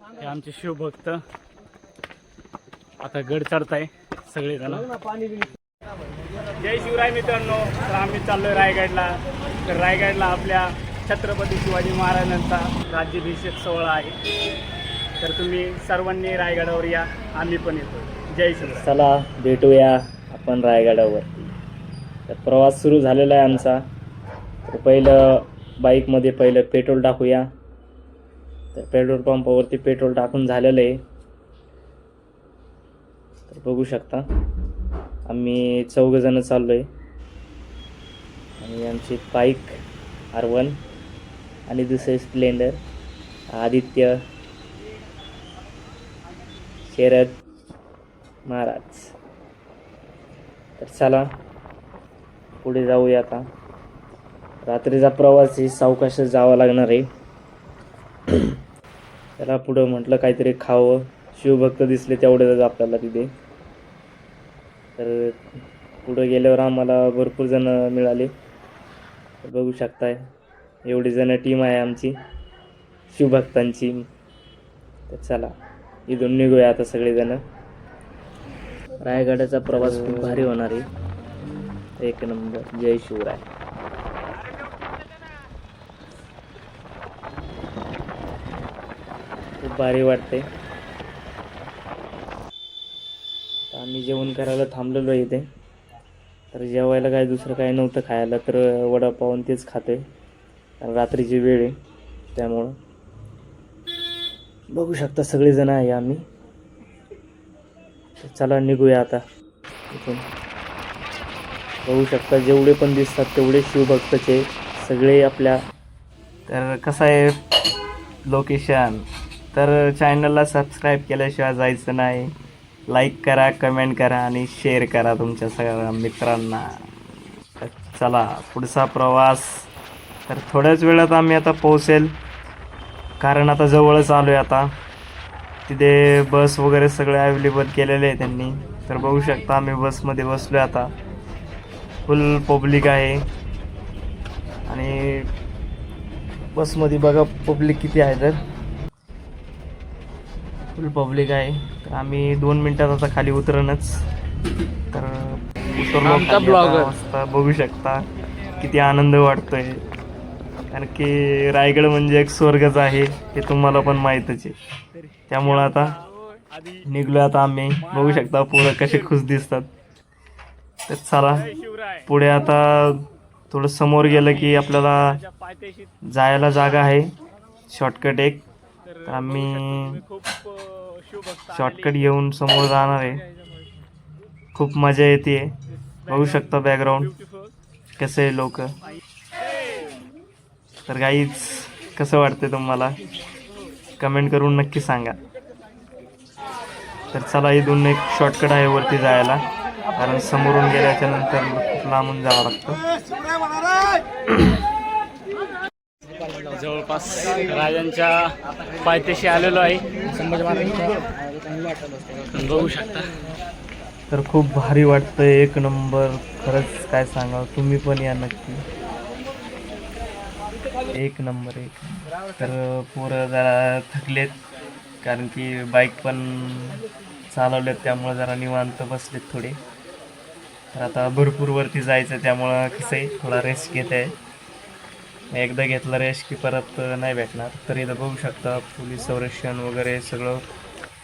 हे आमचे शिवभक्त. आता गड चढताय सगळे जण जय शिवराय मित्रांनो. तर आम्ही चाललोय रायगडला. तर रायगडला आपल्या छत्रपती शिवाजी महाराजांचा राज्याभिषेक सोहळा आहे. तर तुम्ही सर्वांनी रायगडावर या. आम्ही पण येतो जय शिवराय. चला भेटूया आपण रायगडावरती तर प्रवास सुरू झालेला आहे आमचा. तर पहिलं बाईकमध्ये पहिलं पेट्रोल टाकूया. तर पेट्रोल पंपावरती पेट्रोल टाकून झालेलं आहे. तर बघू शकता आम्ही चौघजणं चाललो आहे आणि आमची बाईक आर वन आणि दुसरे स्प्लेंडर आदित्य शरद महाराज. तर चला पुढे जाऊया आता. रात्रीचा प्रवास ही सावकाशच जावं लागणार आहे. त्याला पुढं म्हटलं काहीतरी खावं. शिवभक्त दिसले तेवढेच आपल्याला तिथे. तर पुढं गेल्यावर आम्हाला भरपूर जण मिळाले. बघू शकताय एवढी जण टीम आहे आमची शिवभक्तांची. तर चला इथून निघूया आता सगळेजण. रायगडाचा प्रवास खूप भारी होणार आहे. एक नंबर जय शिवराय. खूप भारी वाटते. आम्ही जेवण करायला थांबलेलो आहे इथे. तर जेवायला काय दुसरं काय नव्हतं खायला तर वडापाव आणि तेच खाते कारण रात्रीची वेळ आहे त्यामुळं. बघू शकता सगळेजण आहे आम्ही. चला निघूया आता इथून. बघू शकता जेवढे पण दिसतात तेवढे शिवभक्तचे सगळे आपल्या. तर कसं आहे लोकेशन तर चॅनलला सबस्क्राईब केल्याशिवाय जायचं नाही. लाईक करा कमेंट करा आणि शेअर करा तुमच्या सगळ्या मित्रांना. चला पुढचा प्रवास. तर थोड्याच वेळात आम्ही आता पोहोचेल. कारण आता जवळच आलो आहे आता. तिथे बस वगैरे सगळे अवेलेबल केलेले आहे त्यांनी. तर बघू शकता आम्ही बसमध्ये बसलो आहे आता. फुल पब्लिक आहे. आणि बसमध्ये बघा पब्लिक किती आहे तर. फुल पब्लिक आहे. तर आम्ही दोन मिनटात आता खाली उतरणच. तर उतरलो बघू शकता. किती आनंद वाटतोय. कारण की रायगड म्हणजे एक स्वर्गच आहे हे तुम्हाला पण माहीतच आहे. त्यामुळं आता निघलो आता आम्ही. बघू शकता पोरं कसे खुश दिसतात. तर चला पुढे आता थोडं समोर गेलं की आपल्याला जायला जागा आहे. शॉर्टकट एक. आम्ही शॉर्टकट घेऊन समोर जाणार आहे. खूप मजा येते. बघू शकता बॅकग्राऊंड कसे आहे लोक? तर काहीच कसं वाटते तुम्हाला? कमेंट करून नक्की सांगा. तर चला इथून एक शॉर्टकट आहे वरती जायला. कारण समोरून गेल्याच्यानंतर लांबून जावं लागतं. जवळपास राजांच्या पायथ्याशी आलेलो आहे. संभाजी बघू शकता. तर खूप भारी वाटतं एक नंबर. खरंच काय सांगा तुम्ही पण या नक्की. एक नंबर एक. तर पोरं जरा थकलेत कारण की बाईक पण चालवलेत त्यामुळं जरा निवांत बसलेत थोडे. तर आता भरपूर वरती जायचं त्यामुळं कसं आहे थोडा रेस्ट घेत आहे एकदा घेतला रेस्ट की परत नाही भेटणार. तर इथं बघू शकता पोलीस संरक्षण वगैरे सगळं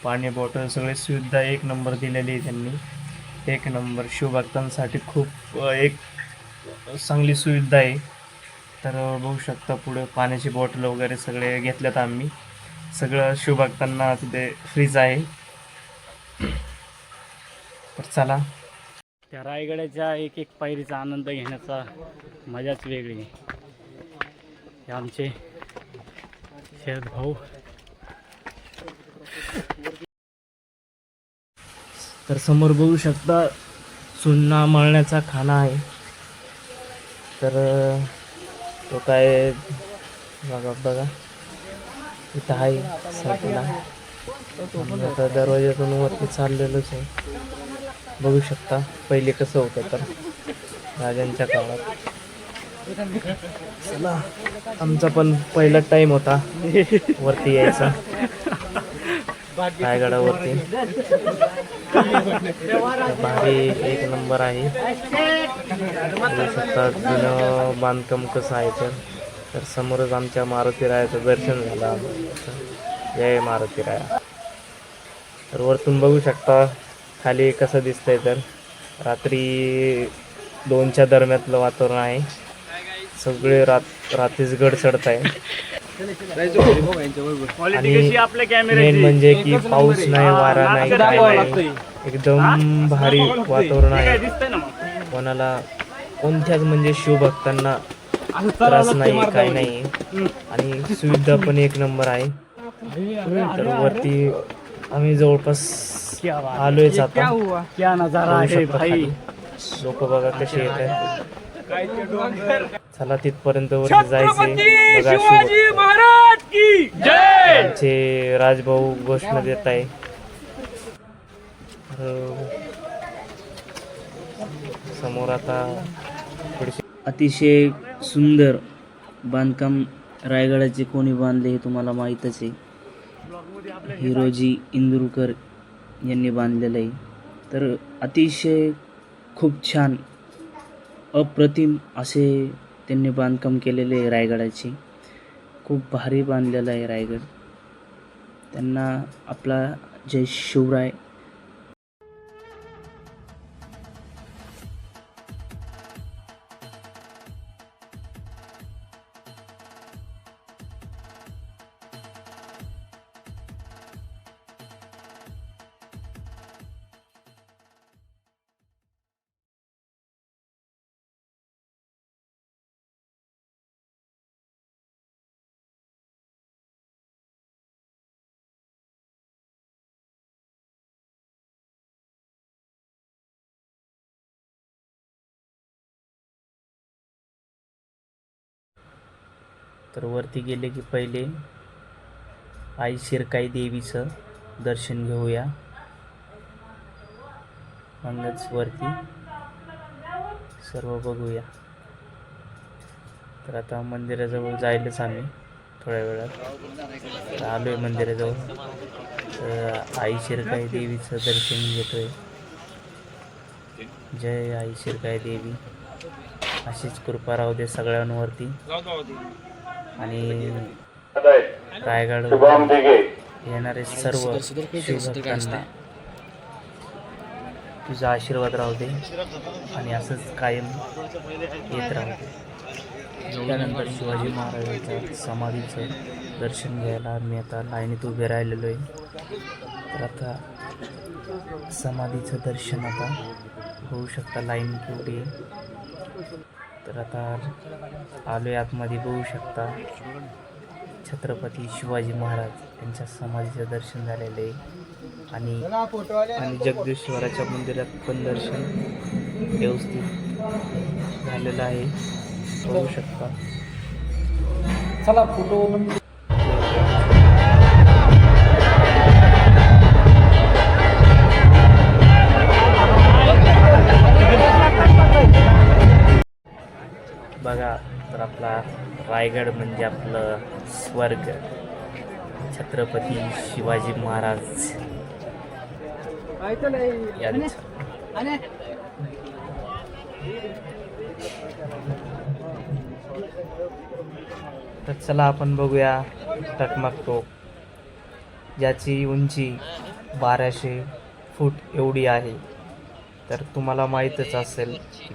पाणी बॉटल सगळे सुविधा एक नंबर दिलेली आहे त्यांनी. एक नंबर शिवभक्तांसाठी खूप एक चांगली सुविधा आहे. तर बघू शकता पुढे पाण्याची बॉटल वगैरे सगळे घेतल्यात आम्ही. सगळं शिवभक्तांना तिथे फ्रीज आहे. तर चला. त्या रायगडाच्या एक एक पायरीचा आनंद घेण्याचा मजाच वेगळी आहे. हे आमचे शरद भाऊ तर समोर बघू शकता चुन्ना मळण्याचा खाना आहे. तर तो काय बघा बघा. इथं आहे साठीला आता दरवाज्यातून वरती चाललेलोच आहे. बघू शकता पहिले कसं होतं तर राजांच्या काळात. चला आमचा पण पहिला टाईम होता. वरती यायचा. रायगडावरती भारी एक नंबर आहे. जुनं बांधकाम कसं आहे तर तर समोरच आमच्या मारुती रायाचं दर्शन झालं जय मारुती राया. तर वरतून बघू शकता खाली कसं दिसतंय तर. रात्री दोनच्या दरम्यातलं वातावरण आहे. सगळे रात रात्रीच गड चढत आहे आणि मेन म्हणजे की पाऊस नाही वारा नाही काय नाही. एकदम भारी वातावरण आहे. कोणाला कोणत्याच म्हणजे शिवभक्तांना त्रास नाही काय नाही. आणि सुविधा पण एक नंबर आहे. तर वरती आम्ही जवळपास आलोयच आता. आहे भाई. लोक बघा कसे येत आहेत. चला तिथपर्यंत वरती जायचे. बघा शिव महाराज की जय! आमचे राजभाऊ घोषणा देत आहे. समोर आता अतिशय सुंदर बांधकाम रायगडाचे कोणी बांधले हे तुम्हाला माहीतच आहे. हिरोजी इंदुरकर यांनी बांधलेलं आहे. तर अतिशय खूप छान अप्रतिम असे त्यांनी बांधकाम केलेले आहे रायगडाचे. खूप भारी बांधलेलं आहे रायगड. त्यांना आपला जय शिवराय तर वरती गेले की पहिले आई शिरकाई देवीचं दर्शन घेऊया. मगच वरती सर्व बघूया. तर आता मंदिराजवळ जायलाच आम्ही थोड्या वेळात. आलो आहे मंदिराजवळ. तर आई शिरकाई देवीचं दर्शन घेतोय. जय आई शिरकाई देवी. अशीच कृपा राहू दे सगळ्यांवरती. आणि रायगड येणारे सर्व शिवभक्तांना तुझा आशीर्वाद राहू दे आणि असंच कायम येत राहू दे. त्यानंतर शिवाजी महाराजांच्या समाधीचं दर्शन घ्यायला मी आता लाईनीत उभे राहिलेलो आहे. तर आता समाधीचं दर्शन आता होऊ शकता लाईन आहे तर आता आलो आतमध्ये बघू शकता. छत्रपती शिवाजी महाराज यांच्या समाधीचं दर्शन झालेलं आहे. आणि आणि जगदीश्वराच्या मंदिरात पण दर्शन व्यवस्थित झालेलं आहे. बघू शकता. चला फोटो बघा तर आपला रायगड म्हणजे आपलं स्वर्ग. छत्रपती शिवाजी महाराज. यांचं तर चला आपण बघूया टकमक टोक. ज्याची उंची बाराशे फूट एवढी आहे. तर तुम्हाला माहीतच असेल की